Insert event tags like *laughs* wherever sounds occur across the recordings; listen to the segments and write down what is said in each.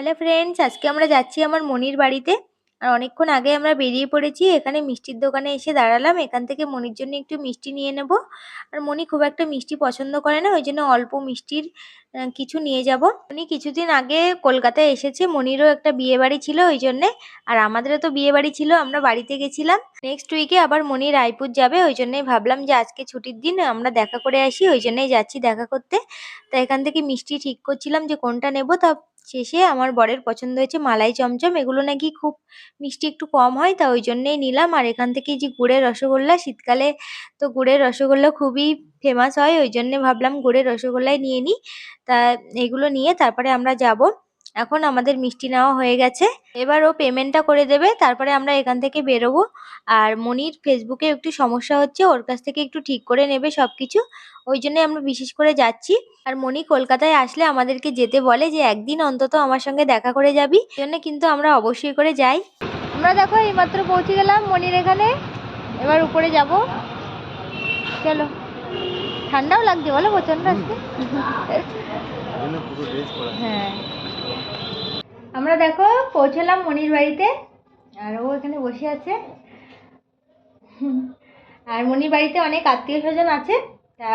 Hello friends আজকে আমরা যাচ্ছি আমার মনির বাড়িতে। আর অনেকক্ষণ আগে আমরা বেরিয়ে পড়েছি। এখানে মিষ্টির দোকানে এসে দাঁড়ালাম। এখান থেকে মনির জন্য একটু মিষ্টি নিয়ে নেব। আর মনি খুব একটা মিষ্টি পছন্দ করে না, ওই জন্য অল্প মিষ্টির কিছু নিয়ে যাব। উনি কিছুদিন আগে কলকাতায় এসেছে। মনিরও একটা বিয়ে বাড়ি ছিল ওই জন্যে। আর আমাদেরও তো বিয়ে বাড়ি ছিল, আমরা বাড়িতে গেছিলাম। নেক্সট উইকে আবার মনি রায়পুর যাবে, ওই জন্যই ভাবলাম যে আজকে ছুটির দিন আমরা দেখা করে আসি, ওই জন্যই যাচ্ছি দেখা করতে। তা এখান থেকে মিষ্টি ঠিক করছিলাম যে কোনটা নেব, তা শেষে আমার বরের পছন্দ হয়েছে মালাই চমচম। এগুলো নাকি খুব মিষ্টি একটু কম হয়, তা ওই জন্যেই নিলাম। আর এখান থেকে যে গুড়ের রসগোল্লা, শীতকালে তো গুড়ের রসগোল্লা খুবই ফেমাস হয়, ওই জন্যে ভাবলাম গুড়ের রসগোল্লাই নিয়ে নিই তা এগুলো নিয়ে তারপরে আমরা যাব। এখন আমাদের মিষ্টি নেওয়া হয়ে গেছে। এবার ও পেমেন্টটা করে দেবে তারপরে আমরা এখান থেকে বেরোবো। আর মনির ফেসবুকে একটু সমস্যা হচ্ছে ওর কাছ থেকে একটু ঠিক করে নেবে সব কিছু ওই জন্য আমরা বিশেষ করে যাচ্ছি। আর মনি কলকাতায় আসলে আমাদেরকে যেতে বলে যে একদিন অন্তত আমার সঙ্গে দেখা করে যাবি। জন্য কিন্তু আমরা অবশ্যই করে যাই। আমরা দেখো এইমাত্র পৌঁছে গেলাম মনির এখানে। এবার উপরে যাব। চলো। ঠান্ডাও লাগছে বলো প্রচণ্ড আজকে। হ্যাঁ। আমরা দেখো, পৌঁছলাম মনির বাড়িতে। আর ও এখানে বসে আছে। আর মনির বাড়িতে অনেক আত্মীয় স্বজন আছে। তা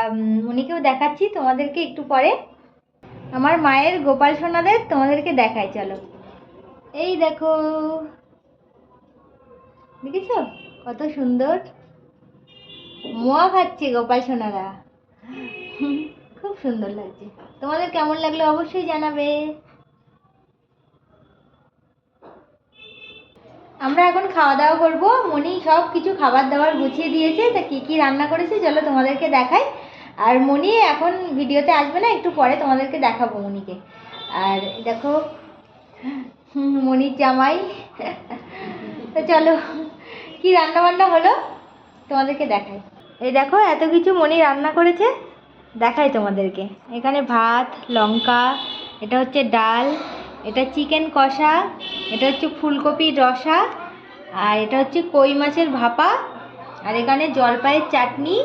মনিকেও দেখাচ্ছি, তোমাদেরকে একটু পরে। আমার মায়ের গোপাল সোনাদের তোমাদেরকে দেখাই, চলো। এই দেখো। দেখেছ? কত সুন্দর। মোয়া খাচ্ছে গোপাল সোনারা। খুব সুন্দর লাগছে। তোমাদের কেমন লাগল অবশ্যই জানাবে। আমরা এখন খাওয়া দাওয়া করব। মনি সব কিছু খাবার দাবার গুছিয়ে দিয়েছে। তা কি কি রান্না করেছে চলো তোমাদেরকে দেখাই। আর মনি এখন ভিডিওতে আসবে না, একটু পরে তোমাদেরকে দেখাবো মনিকে। আর দেখো, মনির জামাই। তো চলো, কি রান্না বান্না হলো? তোমাদেরকে দেখাই। এই দেখো, এত কিছু মনি রান্না করেছে। দেখাই তোমাদেরকে। এখানে ভাত, লঙ্কা, এটা হচ্ছে ডাল। এটা চিকেন কষা, এটা হচ্ছে ফুলকপির রসা, আর এটা হচ্ছে কই মাছের ভাপা, আর এখানে জলপাইয়ের চাটনি,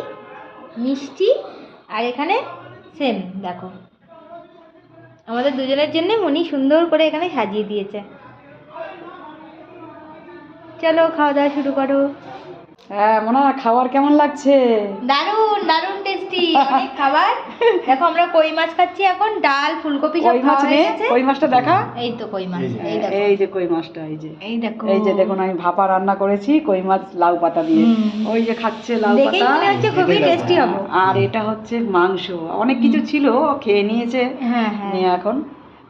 মিষ্টি, আর এখানে সেম, দেখো। আমাদের দুজনের জন্য মনি সুন্দর করে এখানে সাজিয়ে দিয়েছে। চলো, খাওয়া দাওয়া শুরু করো। হ্যাঁ মোনা খাবার কেমন লাগছে? দারুণ দারুণ টেস্টি অনেক খাবার। দেখো আমরা কই মাছ খাচ্ছি এখন? ডাল ফুলকপি সব খাওয়া হয়ে গেছে। কই মাছটা দেখা? এই তো কই মাছ এই দেখো। এই যে কই মাছটা এই যে। এই দেখো। এই যে দেখুন আমি ভাপা রান্না করেছি কই মাছ লাউ পাতা দিয়ে। ওই যে খাচ্ছে লাউ দেখেই পাতা। মনে হচ্ছে খুবই টেস্টি হবে। আর এটা হচ্ছে মাংস। অনেক কিছু ছিল ও খেয়ে নিয়েছে হ্যাঁ হ্যাঁ। এখন।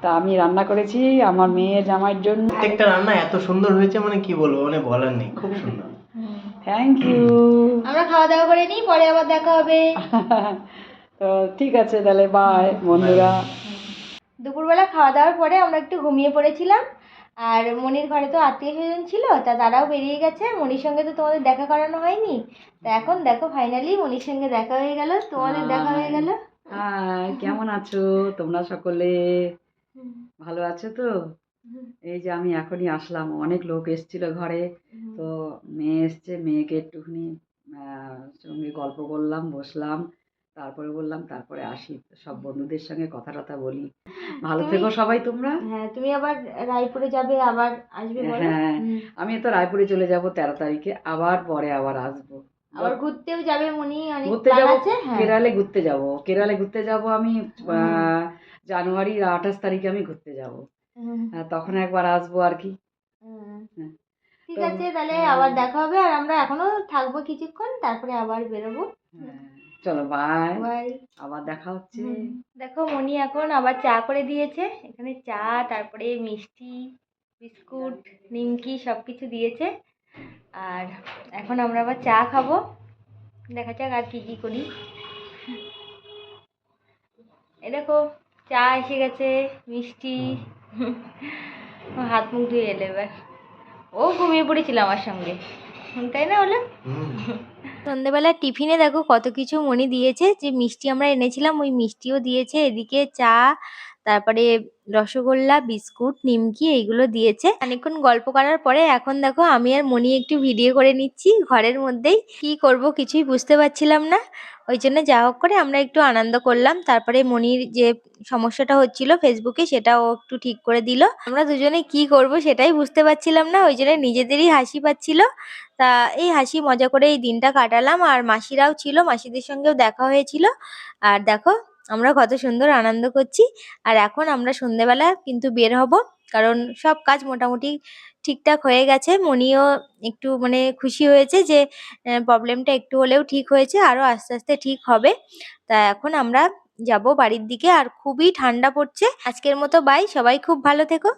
তা আমি রান্না করেছি আমার মেয়ের জামাইয়ের জন্য। প্রত্যেকটা রান্না এত সুন্দর হয়েছে মানে কি বলব মানে বলার নেই খুব সুন্দর। থ্যাংক ইউ আমরা খাওয়া দাওয়া করে নিই পরে আবার দেখা হবে। *laughs* তো ঠিক আছে তাহলে বাই বন্ধুরা। দুপুরবেলা খাওয়া দাওয়ার পরে আমরা একটু ঘুমিয়ে পড়েছিলাম আর মনির ঘরে তো আত্মীয় স্বজন ছিল তা তারাও বেরিয়ে গেছে। মনির সঙ্গে তো তোমাদের দেখা করানো হয়নি। তা এখন দেখো ফাইনালি মনির সঙ্গে দেখা হয়ে গেল। তোমাদের দেখা হয়ে গেল? কেমন আছো? তোমরা সকলে? ভালো আছো তো? এই যে আমি এখনই আসলাম অনেক লোক এসেছিল ঘরে। তো মেয়ে এসছে মেয়েকে একটুখানি সঙ্গে গল্প করলাম বসলাম তারপরে বললাম তারপরে আসি। সব বন্ধুদের সঙ্গে কথা টথা বলি। ভালো থেকো সবাই তোমরা। হ্যাঁ তুমি আবার রায়পুরে যাবে আবার আসবে হ্যাঁ আমি তো রায়পুরে চলে যাব তেরো তারিখে আবার পরে আবার আসব। আবার ঘুরতেও যাবে মনি অনেক ঘুরতে যাব হ্যাঁ। কেরালে ঘুরতে যাব। কেরালে ঘুরতে যাব আমি আহ, জানুয়ারির আঠাশ তারিখে আমি ঘুরতে যাব। তখন একবার আসব আর কি। হ্যাঁ। ঠিক আছে তাহলে হ্যাঁ। আবার দেখা হবে আর আমরা এখনও থাকব কিছুক্ষণ তারপরে আবার বেরোবো। হ্যাঁ, চলো বাই বাই আবার দেখা হচ্ছে। দেখো মনি এখন আবার চা করে দিয়েছে। এখানে চা তারপরে মিষ্টি বিস্কুট নিমকি সব কিছু দিয়েছে। আর এখন আমরা আবার চা খাব। দেখা যাক আর কি কি করি। এ দেখো চা এসে গেছে মিষ্টি। হাত মুখ ধুয়ে এলে এবার। ও ঘুমিয়ে পড়েছিল আমার সঙ্গে। তাই না হলো সন্ধ্যেবেলা টিফিনে দেখো কত কিছু মনে দিয়েছে। যে মিষ্টি আমরা এনেছিলাম, ওই মিষ্টিও দিয়েছে। এদিকে চা তারপরে রসগোল্লা, বিস্কুট, নিমকি এইগুলো দিয়েছে। অনেকক্ষণ গল্প করার পরে এখন দেখো আমি আর মনি একটু ভিডিও করে নিচ্ছি। ঘরের মধ্যেই কি করব কিছুই বুঝতে পারছিলাম না। ওই জন্য যা হোক করে আমরা একটু আনন্দ করলাম। তারপরে মনির যে সমস্যাটা হচ্ছিল ফেসবুকে সেটাও একটু ঠিক করে দিল। আমরা দুজনে কি করব সেটাই বুঝতে পারছিলাম না। ওই জন্য নিজেদেরই হাসি পাচ্ছিল। তা এই হাসি মজা করে এই দিনটা কাটালাম। আর মাসিরাও ছিল, মাসিদের সঙ্গেও দেখা হয়েছিল। আর দেখো আমরা কত সুন্দর আনন্দ করছি। আর এখন আমরা সন্ধেবেলা কিন্তু বের হব, কারণ সব কাজ মোটামুটি ঠিকঠাক হয়ে গেছে। মনিও একটু মানে খুশি হয়েছে যে প্রবলেমটা একটু হলেও ঠিক হয়েছে আরও আস্তে আস্তে ঠিক হবে। তা এখন আমরা যাব বাড়ির দিকে, আর খুবই ঠান্ডা পড়ছে। আজকের মতো বাই সবাই খুব ভালো থেকো।